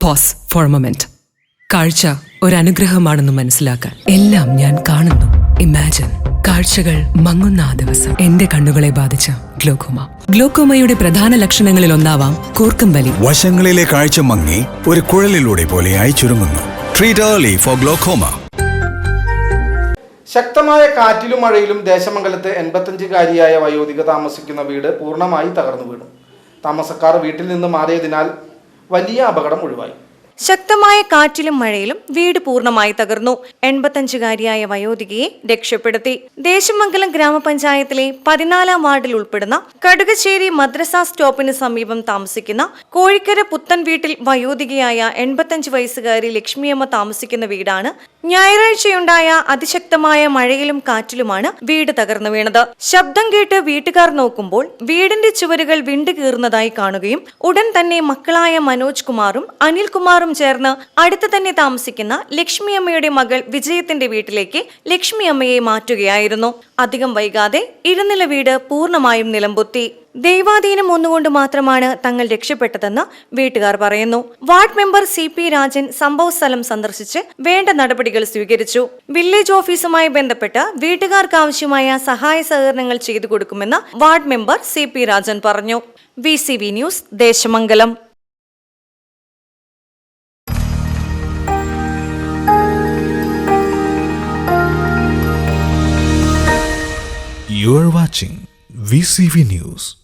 Pose four moment കാഴ്ച അനുഗ്രഹമാണെന്ന് മനസ്സിലാക്കാൻ എല്ലാം ഞാൻ കാണുന്നു. ഇമാജിൻ കാഴ്ചകൾ മങ്ങുന്ന ആ ദിവസം. എന്റെ കണ്ണുകളെ ബാധിച്ച ഗ്ലോക്കോമ. ഗ്ലോക്കോമയുടെ പ്രധാന ലക്ഷണങ്ങളിൽ ഒന്നാവാം കൂർക്കം വലി വശങ്ങളിലെ കാഴ്ച മങ്ങി ഒരു കുഴലിലൂടെ പോലെയായി ചുരുങ്ങുന്നു. ട്രീറ്റ് ഏർലി ഫോർ ഗ്ലോക്കോമ ശക്തമായ കാറ്റിലും മഴയിലും ദേശമംഗലത്ത് എൺപത്തഞ്ചുകാരിയായ വയോധിക താമസിക്കുന്ന വീട് പൂർണമായി തകർന്നു വീണു. താമസക്കാർ വീട്ടിൽ നിന്ന് മാറിയതിനാൽ വലിയ അപകടം ഒഴിവായി. ശക്തമായ കാറ്റിലും മഴയിലും വീട് പൂർണമായി തകർന്നു. എൺപത്തഞ്ചുകാരിയായ വയോധികയെ രക്ഷപ്പെടുത്തി. ദേശമംഗലം ഗ്രാമപഞ്ചായത്തിലെ പതിനാലാം വാർഡിൽ ഉൾപ്പെടുന്ന കടുകശ്ശേരി മദ്രസ സ്റ്റോപ്പിന് സമീപം താമസിക്കുന്ന കോഴിക്കര പുത്തൻ വീട്ടിൽ വയോധികയായ എൺപത്തഞ്ച് വയസ്സുകാരി ലക്ഷ്മിയമ്മ താമസിക്കുന്ന വീടാണ് ഞായറാഴ്ചയുണ്ടായ അതിശക്തമായ മഴയിലും കാറ്റിലുമാണ് വീട് തകർന്നു വീണത്. ശബ്ദം കേട്ട് വീട്ടുകാർ നോക്കുമ്പോൾ വീടിന്റെ ചുവരുകൾ വിണ്ടുകീറുന്നതായി കാണുകയും ഉടൻ തന്നെ മക്കളായ മനോജ് കുമാറും അനിൽകുമാറും ചേർന്ന് അടുത്ത് തന്നെ താമസിക്കുന്ന ലക്ഷ്മിയമ്മയുടെ മകൾ വിജയത്തിന്റെ വീട്ടിലേക്ക് ലക്ഷ്മിയമ്മയെ മാറ്റുകയായിരുന്നു. അധികം വൈകാതെ ഇരുനില വീട് പൂർണമായും നിലംപൊത്തി. ദൈവാധീനം ഒന്നുകൊണ്ട് മാത്രമാണ് തങ്ങൾ രക്ഷപ്പെട്ടതെന്ന് വീട്ടുകാർ പറയുന്നു. Ward member C P Rajan സംഭവ സ്ഥലം സന്ദർശിച്ച് വേണ്ട നടപടികൾ സ്വീകരിച്ചു. വില്ലേജ് ഓഫീസുമായി ബന്ധപ്പെട്ട് വീട്ടുകാർക്ക് ആവശ്യമായ സഹായ സഹകരണങ്ങൾ ചെയ്തു കൊടുക്കുമെന്ന് ward member C P Rajan പറഞ്ഞു. V C V news Desamangalam. You are watching VCV News.